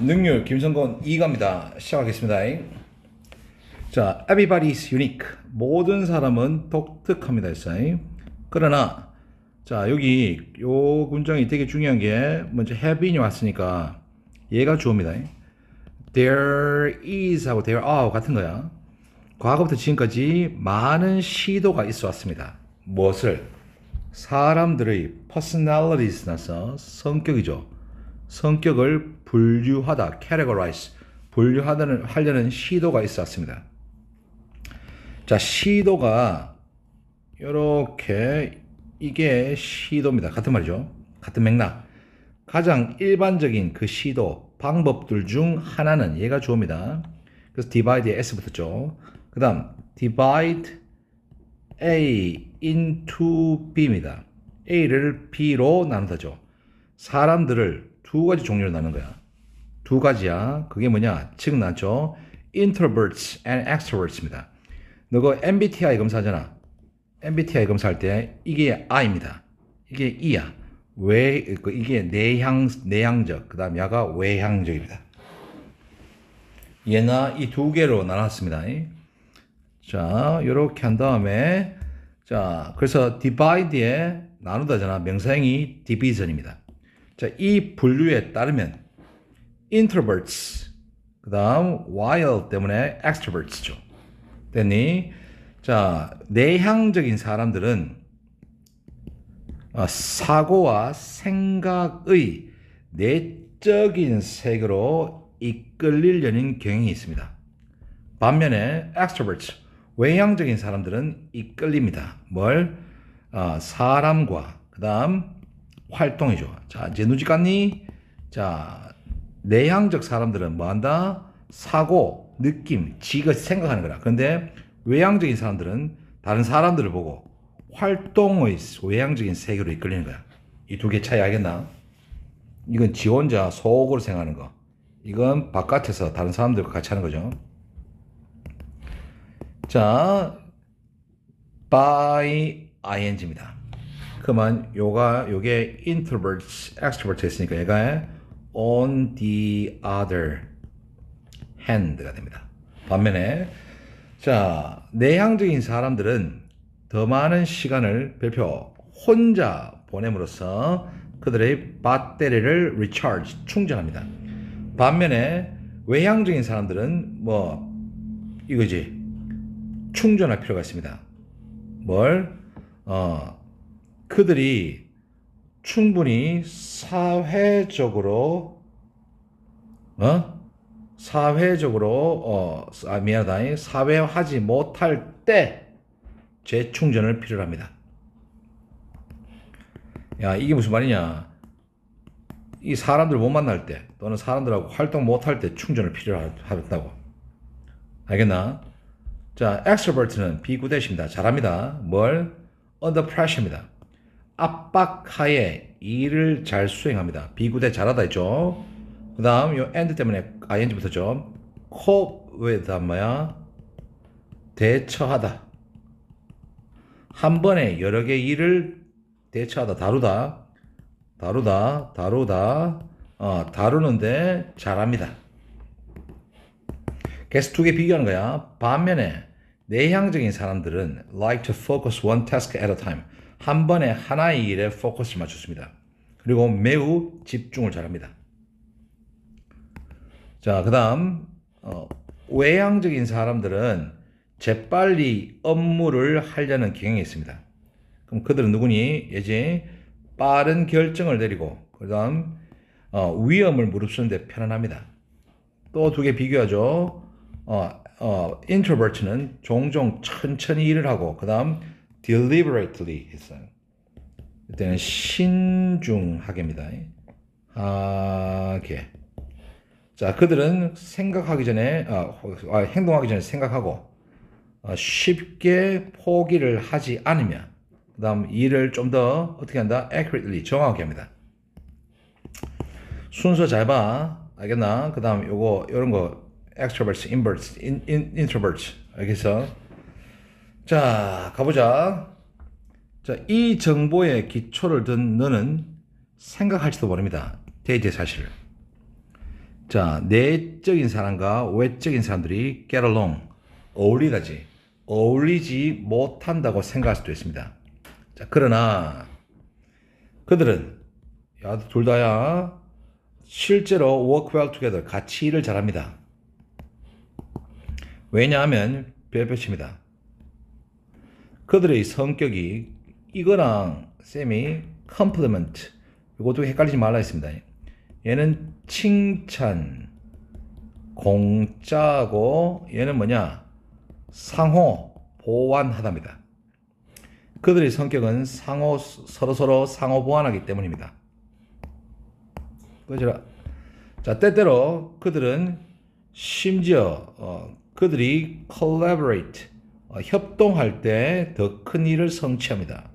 능률 김성건 2가입니다. 시작하겠습니다. 자, everybody is unique. 모든 사람은 독특합니다. 했어요. 그러나 자, 여기 요 문장이 되게 중요한 게 먼저 have been이 왔으니까 얘가 주어입니다. there is 하고 there are 같은 거야. 과거부터 지금까지 많은 시도가 있어 왔습니다. 무엇을? 사람들의 personalities 나서 성격이죠. 성격을 분류하다, categorize, 분류하다는 하려는 시도가 있었습니다. 자, 시도가 이렇게 이게 시도입니다. 같은 말이죠. 같은 맥락. 가장 일반적인 그 시도 방법들 중 하나는 얘가 주어입니다. 그래서 divide에 s 붙었죠. 그 다음 divide A into B입니다. A를 B로 나누다죠. 사람들을 두 가지 종류로 나눈 거야. 두 가지야. 그게 뭐냐? 지금 나왔죠. introverts and extroverts입니다. 너가 MBTI 검사하잖아. MBTI 검사할 때 이게 I입니다. 이게 E야. 왜그 이게 내향 내향적 그다음 야가 외향적입니다. 얘나 이 두 개로 나눴습니다. 자, 이렇게 한 다음에 자, 그래서 divide에 나누다잖아. 명사형이 division입니다. 자, 이 분류에 따르면 introverts 그 다음 while 때문에 extroverts죠. 됐니? 자, 내향적인 사람들은 어, 사고와 생각의 내적인 세계로 이끌리려는 경향이 있습니다. 반면에 extroverts 외향적인 사람들은 이끌립니다. 뭘? 어, 사람과 그 다음 활동이죠. 자, 이제 누지 갔니? 자, 내향적 사람들은 뭐 한다? 사고, 느낌, 지가 생각하는 거라. 그런데 외향적인 사람들은 다른 사람들을 보고 활동의 외향적인 세계로 이끌리는 거야. 이 두 개 차이 알겠나? 이건 지 혼자 속으로 생각하는 거. 이건 바깥에서 다른 사람들과 같이 하는 거죠. 자, by ing입니다. 그러면 요가 요게 introverts, extroverts 했으니까 얘가 on the other hand가 됩니다. 반면에 자, 내향적인 사람들은 더 많은 시간을 별표 혼자 보냄으로써 그들의 배터리를 recharge, 충전합니다. 반면에 외향적인 사람들은 뭐 이거지 충전할 필요가 있습니다. 뭘? 어, 그들이 충분히 사회적으로 어? 사회적으로 어, 아, 미안하다. 사회화하지 못할 때 재충전을 필요로 합니다. 야, 이게 무슨 말이냐? 이 사람들 못 만날 때 또는 사람들하고 활동 못할 때 충전을 필요로 하다고. 알겠나? 자, extrovert는 비구대십니다. 잘합니다. 뭘? under pressure입니다. 압박하에 일을 잘 수행합니다. 비구대 잘하다 했죠. 그 다음 요 and 때문에 ing 붙었죠. cope with 뭐야? 대처하다. 한 번에 여러 개 일을 대처하다, 다루다, 다루다, 다루다, 어, 다루는데 잘합니다. 그래서 두개 비교하는 거야. 반면에 내향적인 사람들은 like to focus one task at a time. 한 번에 하나의 일에 포커스를 맞췄습니다. 그리고 매우 집중을 잘합니다. 자, 그 다음, 어, 외향적인 사람들은 재빨리 업무를 하려는 경향이 있습니다. 그럼 그들은 누구니? 예지 빠른 결정을 내리고, 그 다음, 어, 위험을 무릅쓰는데 편안합니다. 또 두 개 비교하죠. 어, 어, introvert는 종종 천천히 일을 하고, 그 다음, deliberately 했어요. 이때는 신중하게입니다. 하게. 자, 그들은 생각하기 전에, 어, 어, 행동하기 전에 생각하고, 어, 쉽게 포기를 하지 않으며, 그 다음 일을 좀 더 어떻게 한다? accurately, 정확하게 합니다. 순서 잘 봐. 알겠나? 그 다음 요거, 요런 거, extroverts, inverts, in, in, introverts. 알겠어? 자, 가보자. 자, 이 정보에 기초를 둔 너는 생각할지도 모릅니다. 대제 사실을. 자, 내적인 사람과 외적인 사람들이 get along, 어울리다지, 어울리지 못한다고 생각할 수도 있습니다. 자, 그러나 그들은 야, 둘 다야 실제로 work well together, 같이 일을 잘합니다. 왜냐하면 별표입니다. 그들의 성격이 이거랑 쌤이 compliment 이것도 헷갈리지 말라 했습니다. 얘는 칭찬 공짜고 얘는 뭐냐 상호 보완하답니다. 그들의 성격은 상호 서로 서로 상호 보완하기 때문입니다. 그죠? 자 때때로 그들은 심지어 어, 그들이 collaborate 어, 협동할 때 더 큰 일을 성취합니다.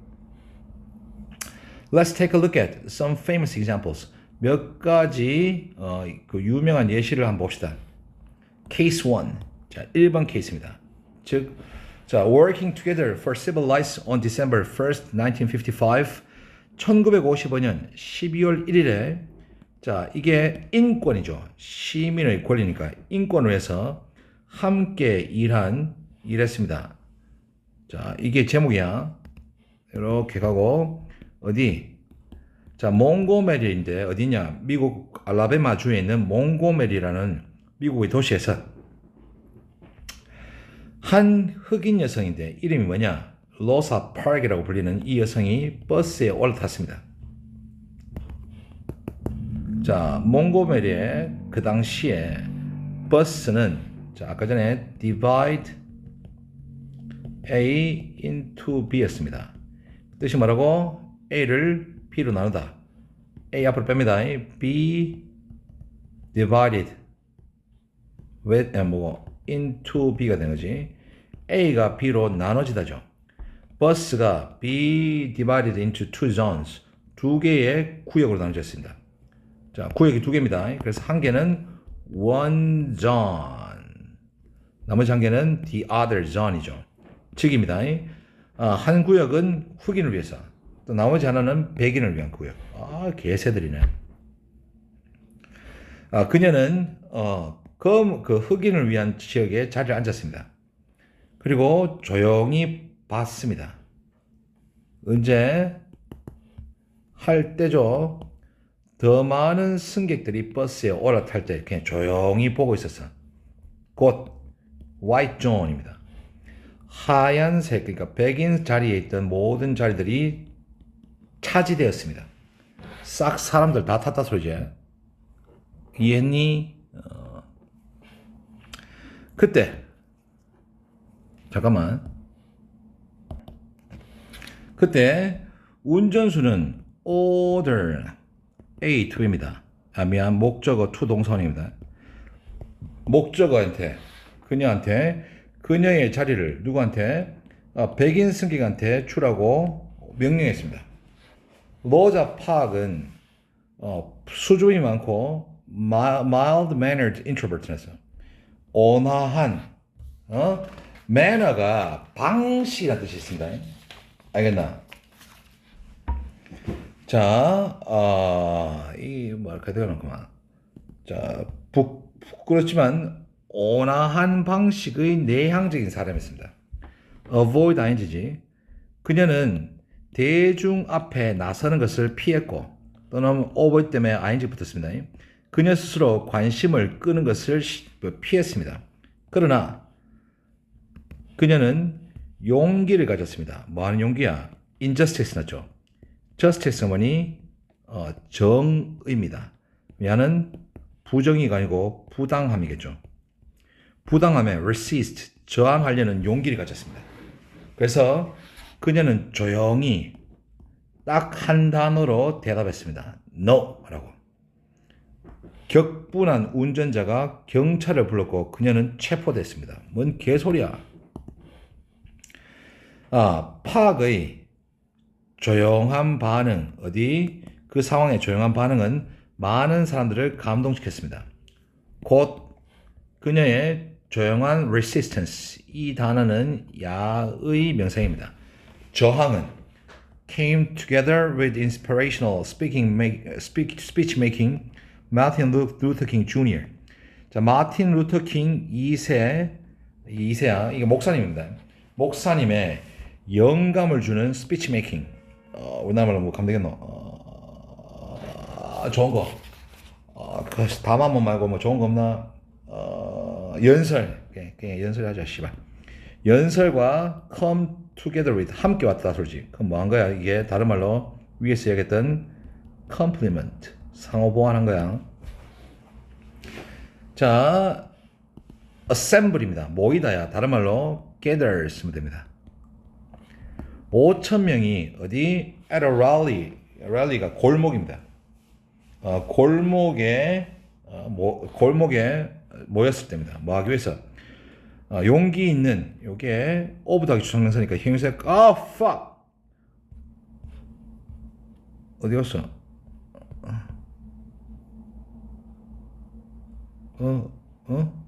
Let's take a look at some famous examples. 몇 가지 어, 그 유명한 예시를 한번 봅시다. Case 1. 자, 1번 케이스입니다. 즉, 자, working together for civil rights on December 1st, 1955. 1955년 12월 1일에 자, 이게 인권이죠. 시민의 권리니까 인권을 위해서 함께 일한 일했습니다. 자, 이게 제목이야. 이렇게 가고 어디? 자, 몽고메리인데 어디냐? 미국 알라베마 주에 있는 몽고메리라는 미국의 도시에서 한 흑인 여성인데 이름이 뭐냐? 로사 파크이라고 불리는 이 여성이 버스에 올라탔습니다. 자, 몽고메리의 그 당시에 버스는 자, 아까 전에 divide A into B였습니다. 뜻이 뭐라고? A를 B로 나누다. A 앞으로 뺍니다. B divided with 아, 뭐 into B가 되는 거지. A가 B로 나눠지다죠. 버스가 B divided into two zones 두 개의 구역으로 나눠졌습니다. 자, 구역이 두 개입니다. 그래서 한 개는 one zone. 나머지 한 개는 the other zone이죠. 즉입니다. 아, 한 구역은 흑인을 위해서, 또 나머지 하나는 백인을 위한 구역. 아, 개새들이네. 아, 그녀는 어, 그, 그 흑인을 위한 지역에 자리를 앉았습니다. 그리고 조용히 봤습니다. 언제 할 때죠. 더 많은 승객들이 버스에 올라탈 때 그냥 조용히 보고 있었어. 곧 white zone입니다. 하얀색 그러니까 백인 자리에 있던 모든 자리들이 차지되었습니다. 싹 사람들 다 탔다 소리지. 이해했니? 어. 그때 잠깐만. 그때 운전수는 order A2입니다. 아 미안 목적어 to 동선입니다. 목적어한테 그녀한테 그녀의 자리를 누구한테 어, 백인 승객한테 주라고 명령했습니다. 로자 파악은 어, 수줍음이 많고 mild mannered introvertness 온화한 어? 매너가 방식이라는 뜻이 있습니다. 알겠나? 자, 어, 이 뭐랄까 되어놓구만. 자, 부, 부끄럽지만 온화한 방식의 내향적인 사람이었습니다. avoid ing지. 그녀는 대중 앞에 나서는 것을 피했고 또는 avoid 때문에 ing 붙었습니다. 그녀 스스로 관심을 끄는 것을 피했습니다. 그러나 그녀는 용기를 가졌습니다. 뭐 하는 용기야? injustice 나죠. justice 뭐니? 어, 정의입니다. 야는 부정의가 아니고 부당함이겠죠. 부당함에 resist, 저항하려는 용기를 가졌습니다. 그래서 그녀는 조용히 딱 한 단어로 대답했습니다. No! 라고. 격분한 운전자가 경찰을 불렀고 그녀는 체포됐습니다. 뭔 개소리야. 아, 파악의 조용한 반응, 어디 그 상황의 조용한 반응은 많은 사람들을 감동시켰습니다. 곧 그녀의 조용한 resistance, 이 단어는 야의 명사입니다. 저항은 came together with inspirational speaking make, speak, speech making 루- 루터 킹 주니어. 자, 마틴 루터 킹 2세 2세야. 이게 목사님입니다. 목사님의 영감을 주는 스피치 메이킹. 어, 우리나라로 뭐 감되겠노? 어, 좋은 거. 어, 그 담화문 말고 뭐 좋은 거 없나? 어, 연설. 그냥, 그냥 연설 하자, 씨발. 연설과 come together with 함께 왔다 소리지. 그럼 뭐한 거야? 이게 다른 말로 위에 써야겠던 compliment 상호 보완한 거야. 자, assembly입니다. 모이다야. 다른 말로 gather 쓰면 됩니다. 5천 명이 어디 at a rally, rally가 골목입니다. 어, 골목에 어, 모, 골목에 모였을 때입니다. 뭐 하기 위해서 어, 용기 있는 요게 오브 더하기 주성명사니까 형용사 아 fuck 어디 갔어? 어? 어?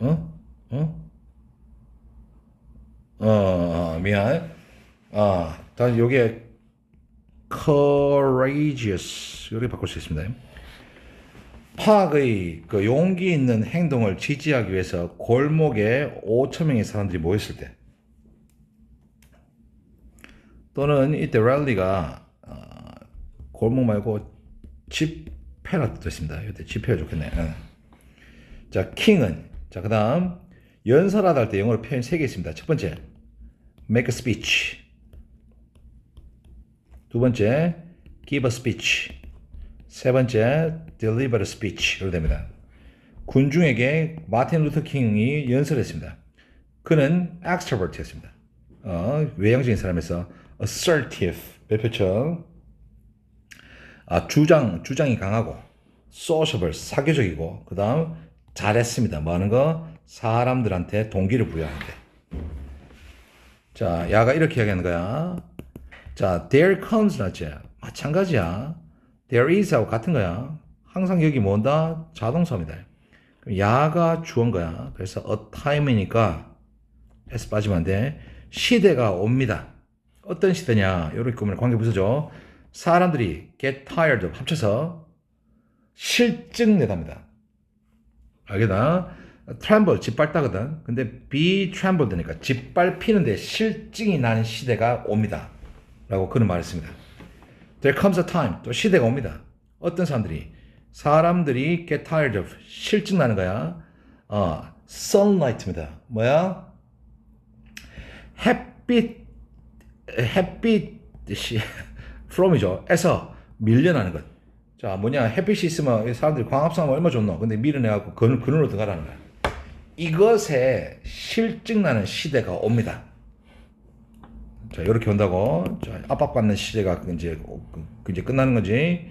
어? 어? 어, 미안. 아, 다시 요게 courageous 이렇게 바꿀 수 있습니다. 파악의 그 용기 있는 행동을 지지하기 위해서 골목에 5천 명의 사람들이 모였을 때 또는 이때 랠리가 어, 골목 말고 집회라 뜻입니다. 이때 집회가 좋겠네. 요 자, 킹은 자 그다음 연설하다 할 때 영어로 표현 3개 있습니다. 첫 번째 make a speech 두 번째 give a speech 세 번째 deliver a speech로 됩니다. 군중에게 마틴 루터 킹이 연설했습니다. 그는 extrovert였습니다. 어, 외향적인 사람에서 assertive 별표처럼 아, 주장 주장이 강하고 sociable 사교적이고 그 다음 잘했습니다. 뭐 하는 거 사람들한테 동기를 부여하는데. 자, 야가 이렇게 이야기하는 거야. 자, there comes. 마찬가지야. There is하고 같은 거야. 항상 여기 뭔다? 자동사입니다. 야가 주어인 거야. 그래서 a time이니까 s 빠지면 안 돼. 시대가 옵니다. 어떤 시대냐? 이렇게 보면 관계 부서죠. 사람들이 get tired 합쳐서 실증 내답니다. 알겠나? tremble 짓밟다거든. 근데 be trembled니까 짓밟히는데 실증이 나는 시대가 옵니다. 라고 그는 말했습니다. There comes a time. 또 시대가 옵니다. 어떤 사람들이 사람들이 get tired of 실증 나는 거야. 어, sunlight입니다. 뭐야? 햇빛 햇빛이 from이죠. 에서 밀려나는 것. 자, 뭐냐? 햇빛이 있으면 사람들이 광합성하면 얼마 좋노? 근데 밀어내갖고 그, 그늘로 들어가라는 거야. 이것에 실증나는 시대가 옵니다. 자, 이렇게 온다고. 자, 압박받는 시대가 이제, 그- 이제 끝나는 거지.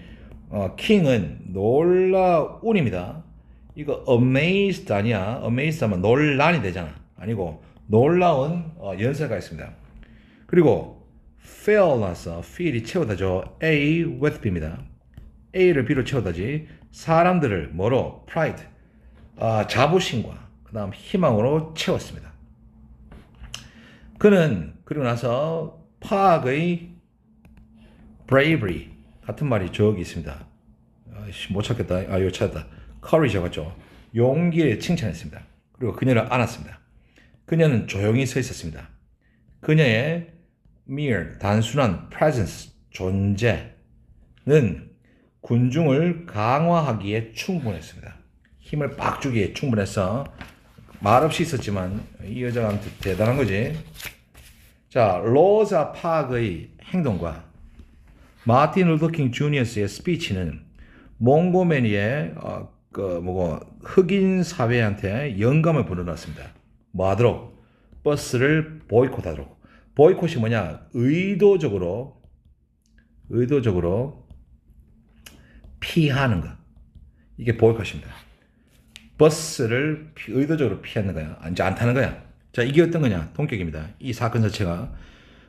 어, 킹은 놀라운입니다. 이거 amazed 아니야. amazed 하면 놀란이 되잖아. 아니고, 놀라운 어, 연세가 있습니다. 그리고 fill 나서 feel이 채우다죠. A with B입니다. A를 B로 채우다지. 사람들을 뭐로? pride. 아, 자부심과 그 다음 희망으로 채웠습니다. 그는 그리고 나서 파악의 bravery 같은 말이 저기 있습니다. 아이씨, 못 찾겠다. 아, 이거 찾았다. courage 맞죠? 용기를 칭찬했습니다. 그리고 그녀를 안았습니다. 그녀는 조용히 서 있었습니다. 그녀의 mere 단순한 presence 존재는 군중을 강화하기에 충분했습니다. 힘을 빡 주기에 충분해서 말없이 있었지만 이 여자가 대단한 거지. 자, 로자 파크의 행동과 마틴 루더킹 주니어스의 스피치는 몽고메니의 어, 그 뭐고 흑인 사회한테 영감을 불어넣었습니다. 뭐 하도록 버스를 보이콧하도록. 보이콧이 뭐냐? 의도적으로 의도적으로 피하는 거. 이게 보이콧입니다. 버스를 피- 의도적으로 피하는 거야. 이제 안 타는 거야. 자, 이게 어떤 거냐? 동격입니다. 이 사건 자체가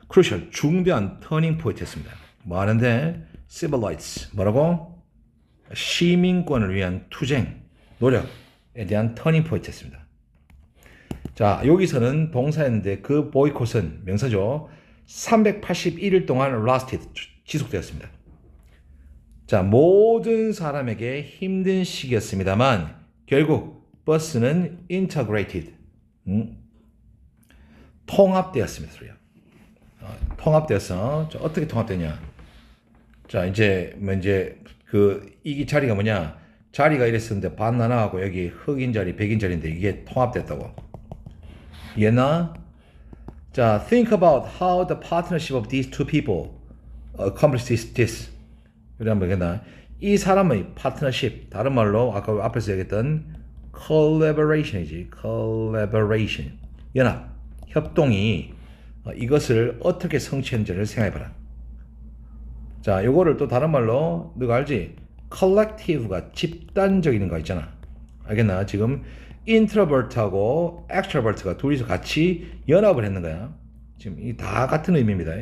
크루셜 중대한 터닝 포인트였습니다. 뭐 하는데 civil rights 뭐라고? 시민권을 위한 투쟁, 노력에 대한 터닝 포인트였습니다. 자, 여기서는 동사였는데 그 보이콧은 명사죠. 381일 동안 lasted 지속되었습니다. 자, 모든 사람에게 힘든 시기였습니다만 결국 버스는 integrated. 음? 통합되었습니다. 소리야. 어, 통합되어서 자, 어떻게 통합되냐? 자, 이제 뭐 이제 그 이 자리가 뭐냐? 자리가 이랬었는데 반 나눠가고 여기 흑인 자리, 백인 자리인데 이게 통합됐다고. 이해나? 자, think about how the partnership of these two people accomplish this. 한번 보겠나? 이 사람의 파트너십, 다른 말로 아까 앞에서 얘기했던 collaboration이지. collaboration. 연합, 협동이 어, 이것을 어떻게 성취했는지를 생각해봐라. 자, 요거를 또 다른 말로 너가 알지? collective가 집단적인 거 있잖아. 알겠나? 지금 introvert하고 extrovert가 둘이서 같이 연합을 했는 거야. 지금 이 다 같은 의미입니다.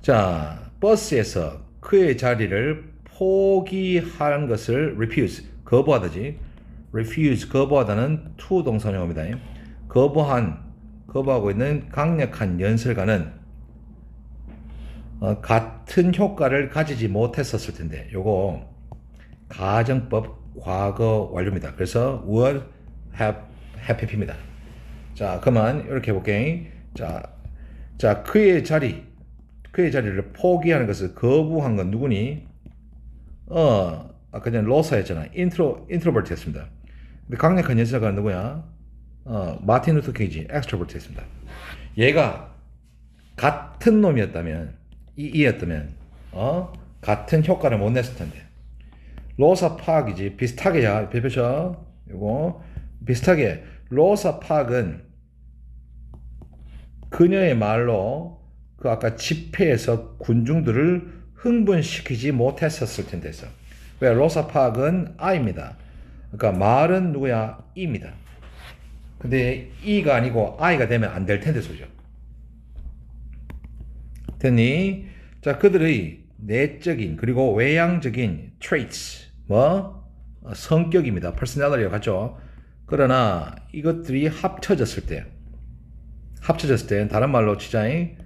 자, 버스에서 그의 자리를 포기하는 것을 refuse, 거부하다지. Refuse, 거부하다는 to 동사용어입니다. 거부한, 거부하고 있는 강력한 연설가는 어, 같은 효과를 가지지 못했었을 텐데, 요거 가정법 과거 완료입니다. 그래서 would have, have 입니다. 자, 그만 이렇게 해볼게. 자, 자 그의 자리, 그의 자리를 포기하는 것을 거부한 건 누구니? 어, 아까 전에 로사였잖아. 인트로 인트로버트였습니다. 근데 강력한 연설가는 누구야? 어, 마틴 루터 킹이지. 엑스트로버트였습니다. 얘가 같은 놈이었다면 이 이였다면 어 같은 효과를 못 냈을 텐데 로사 파악이지 비슷하게야 배표죠 이거 비슷하게 로사 파악은 그녀의 말로 그 아까 집회에서 군중들을 흥분시키지 못했었을 텐데서 왜 로사 파악은 I입니다. 그러니까 말은 누구야 E입니다. 근데 E가 아니고 I가 되면 안 될 텐데 소죠. 됐니? 자, 그들의 내적인 그리고 외향적인 traits 뭐 어, 성격입니다. personality가 같죠. 그러나 이것들이 합쳐졌을 때 합쳐졌을 때 다른 말로 치자니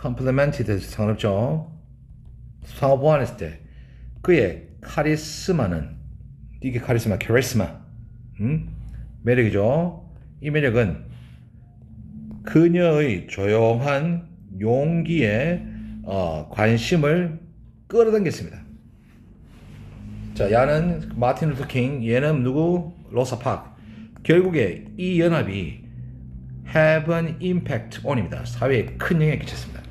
complement이 돼서 상관없죠. 상호 보완했을 때 그의 카리스마는 이게 카리스마, 카리스마 음? 매력이죠. 이 매력은 그녀의 조용한 용기에 어, 관심을 끌어당겼습니다. 자, 야는 마틴 루터 킹, 얘는 누구? 로사 파크. 결국에 이 연합이 have an impact on입니다. 사회에 큰 영향을 끼쳤습니다.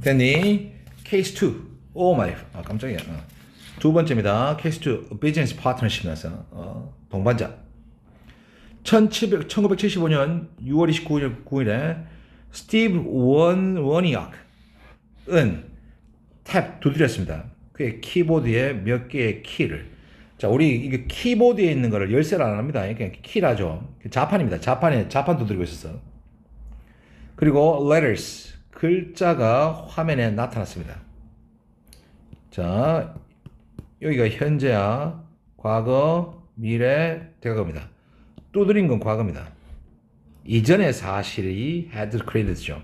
됐니? 케이스 2. 오 마이, 아, 깜짝이야. 어. 두 번째입니다. 케이스 2. 비즈니스 파트너십이라서 어, 동반자. 1700, 1975년 6월 29일 9일에 스티브 원 워니악은 탭 두드렸습니다. 그의 키보드에 몇 개의 키를 자 우리 이게 키보드에 있는 거를 열쇠를 안 합니다. 그냥 키라죠. 자판입니다. 자판에 자판 두드리고 있었어. 그리고 letters 글자가 화면에 나타났습니다. 자 여기가 현재야 과거 미래 대과거입니다. 두드린 건 과거입니다. 이전의 사실이 had credit죠.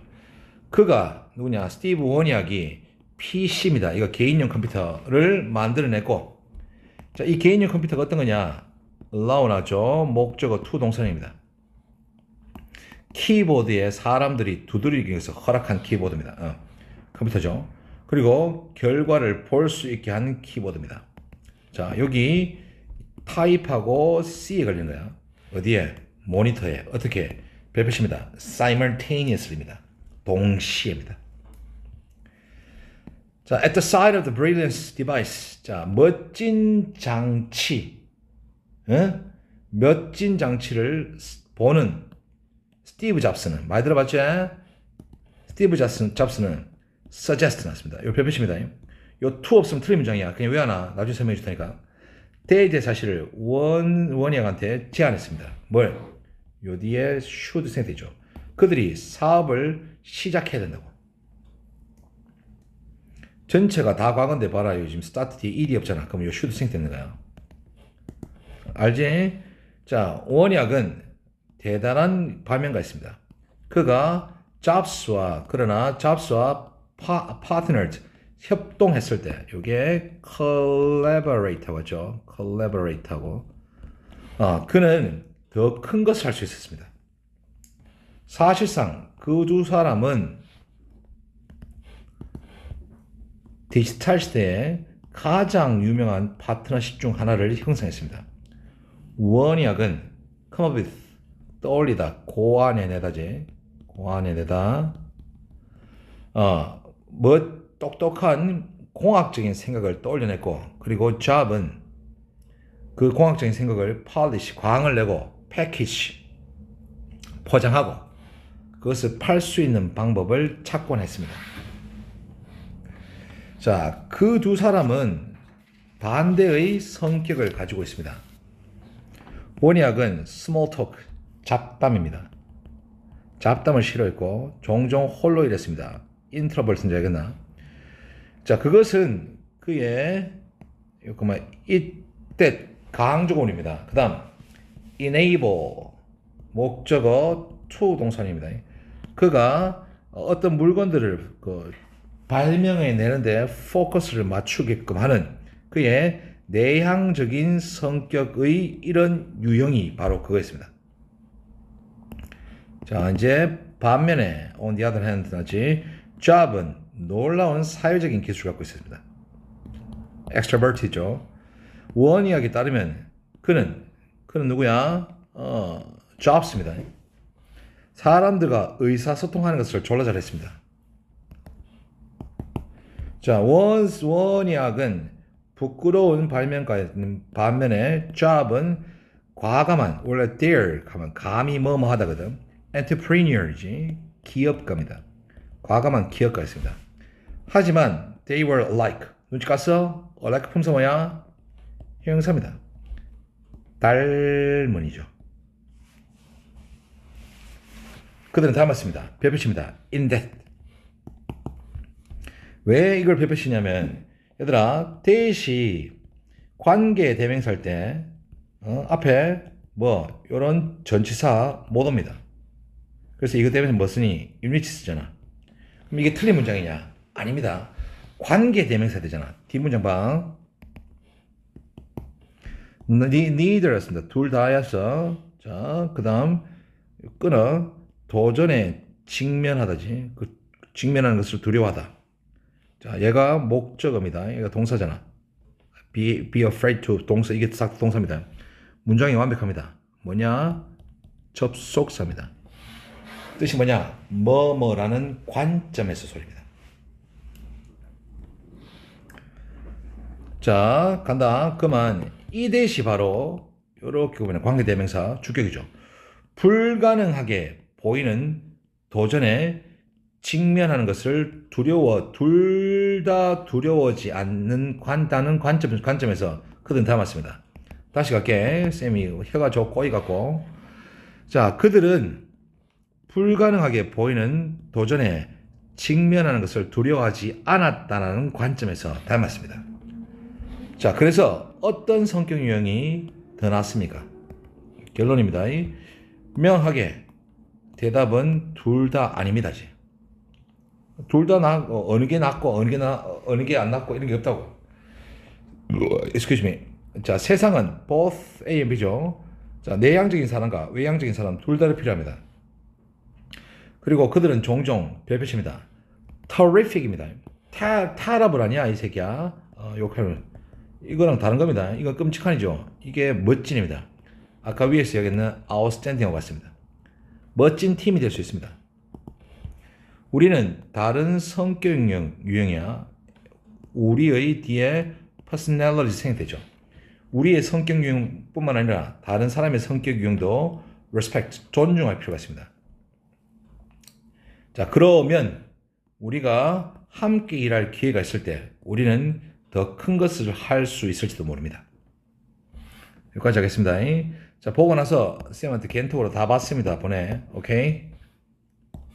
그가 누구냐? 스티브 원약이 PC입니다. 이거 개인용 컴퓨터를 만들어냈고, 자, 이 개인용 컴퓨터가 어떤 거냐? allow 나죠. 목적어 to 동선입니다. 키보드에 사람들이 두드리기 위해서 허락한 키보드입니다. 어, 컴퓨터죠. 그리고 결과를 볼 수 있게 한 키보드입니다. 자, 여기 타입하고 C에 걸린 거야. 어디에? 모니터에. 어떻게? 별표입니다. simultaneously입니다. 동시에입니다. 자, at the side of the brilliance device. 자, 멋진 장치. 어? 멋진 장치를 보는 스티브 잡스는 많이 들어봤죠? 스티브 잡스는, 잡스는 suggest 났습니다. 요 별표입니다. 요 to 없으면 틀린 문장이야. 그냥 왜 하나? 나중에 설명해 줄 테니까. 대제 사실을 원, 원약한테 제안했습니다. 뭘? 요 뒤에 should 생되죠. 그들이 사업을 시작해야 된다고. 전체가 다 과거인데 봐라요. 지금 start 뒤에 일이 없잖아. 그럼 요 should 생되는 거야. 알지? 자, 원약은 대단한 발명가 있습니다. 그가 jobs와 그러나 jobs와 파, partnered 협동했을 때 이게 collaborate하고 하죠. collaborate하고 어, 그는 더 큰 것을 할 수 있었습니다. 사실상 그 두 사람은 디지털 시대에 가장 유명한 파트너십 중 하나를 형성했습니다. 원약은 come up with 떠올리다 고안해내다지 고안해내다 어, 뭐 똑똑한 공학적인 생각을 떠올려냈고 그리고 job은 그 공학적인 생각을 polish 광을 내고 패키지 포장하고 그것을 팔 수 있는 방법을 찾곤 했습니다. 자, 그 두 사람은 반대의 성격을 가지고 있습니다. 원약은 small talk, 잡담입니다. 잡담을 싫어했고 종종 홀로 일했습니다. 인트로버트인 줄 알겠나? 자, 그것은 그의 요그만 이때 강조문입니다. 그 다음 enable 목적어 to 동사입니다. 그가 어떤 물건들을 그 발명해 내는데 포커스를 맞추게끔 하는 그의 내향적인 성격의 이런 유형이 바로 그거였습니다. 자, 이제 반면에 on the other hand job은 놀라운 사회적인 기술을 갖고 있습니다. extrovert이죠. 원 이야기 따르면 그는 그는 누구야? 어, jobs입니다. 사람들과 의사소통하는 것을 졸라 잘했습니다. 자, 원, 원약은 부끄러운 발명가인 반면에 job은 과감한 원래 dare 하면 감히 뭐뭐 하다거든. entrepreneur이지 기업가입니다. 과감한 기업가였습니다. 하지만 they were alike 눈치 깠어? alike 품사 뭐야? 형용사입니다. 닮은이죠. 그들은 닮았습니다. 별표입니다. in that. 왜 이걸 별표시냐면 얘들아 대시 관계 대명사할 때 어, 앞에 뭐 이런 전치사 못 옵니다. 그래서 이것 때문에 뭐 쓰니 유니치 쓰잖아. 그럼 이게 틀린 문장이냐? 아닙니다. 관계 대명사 되잖아. 뒷문장 방. neither였습니다. 둘 다였어. 자, 그 다음 끊어. 도전에 직면하다지. 그 직면하는 것을 두려워하다. 자, 얘가 목적어입니다. 얘가 동사잖아. be, be afraid to 동사 이게 싹 동사입니다. 문장이 완벽합니다. 뭐냐? 접속사입니다. 뜻이 뭐냐? 뭐뭐라는 관점에서 소리입니다. 자, 간다. 그만 이 대시 바로 이렇게 보면 관계대명사 주격이죠. 불가능하게 보이는 도전에 직면하는 것을 두려워 둘 다 두려워지 않는 관다는 관점 관점에서 그들은 담았습니다. 다시 갈게. 쌤이 혀가 저 꼬이 같고 자 그들은 불가능하게 보이는 도전에 직면하는 것을 두려워하지 않았다는 관점에서 닮았습니다. 자, 그래서 어떤 성격 유형이 더 낫습니까? 결론입니다. 명하게 대답은 둘 다 아닙니다지. 둘 다 나, 어느 게 낫고 어느 게 나, 어느 게 안 낫고 이런 게 없다고. excuse me. 자, 세상은 both A and B죠. 자, 내향적인 사람과 외향적인 사람 둘 다를 필요합니다. 그리고 그들은 종종 별표입니다. terrific입니다. 타, 타랍을 하냐 이 새끼야. 어, 욕하면 이거랑 다른 겁니다. 이건 끔찍한이죠. 이게 멋진입니다. 아까 위에서 여기는 outstanding하고 같습니다. 멋진 팀이 될 수 있습니다. 우리는 다른 성격 유형, 유형이야 우리의 뒤에 personality 생성되죠. 우리의 성격 유형뿐만 아니라 다른 사람의 성격 유형도 respect, 존중할 필요가 있습니다. 자, 그러면 우리가 함께 일할 기회가 있을 때 우리는 더 큰 것을 할 수 있을지도 모릅니다. 여기까지 하겠습니다. 자, 보고 나서 쌤한테 겐톡으로 다 봤습니다. 보내. 오케이?